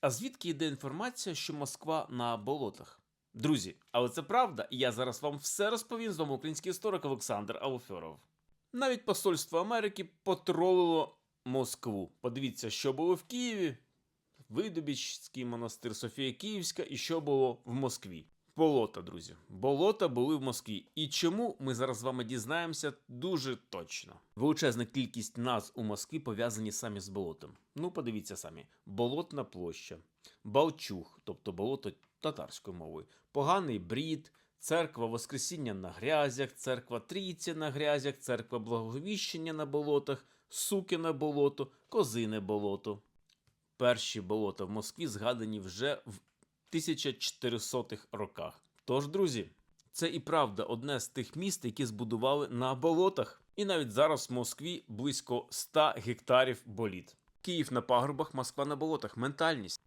А звідки йде інформація, що Москва на болотах? Друзі, але це правда, і я зараз вам все розповім з вами український історик Олександр Алферов. Навіть Посольство Америки потролило Москву. Подивіться, що було в Києві, Видобічський монастир Софія Київська і що було в Москві. Болота, друзі. Болота були в Москві. І чому ми зараз з вами дізнаємося дуже точно. Величезна кількість назв у Москві пов'язані самі з болотом. Ну, подивіться самі: Болотна площа, Балчух, тобто болото татарською мовою, поганий брід, церква Воскресіння на грязях, церква Трійці на грязях, церква Благовіщення на болотах, Сукине болото, Козине болото. Перші болота в Москві згадані вже в 1400-х роках. Тож, друзі, це і правда одне з тих міст, які збудували на болотах. І навіть зараз в Москві близько 100 гектарів боліт. Київ на пагорбах, Москва на болотах. Ментальність.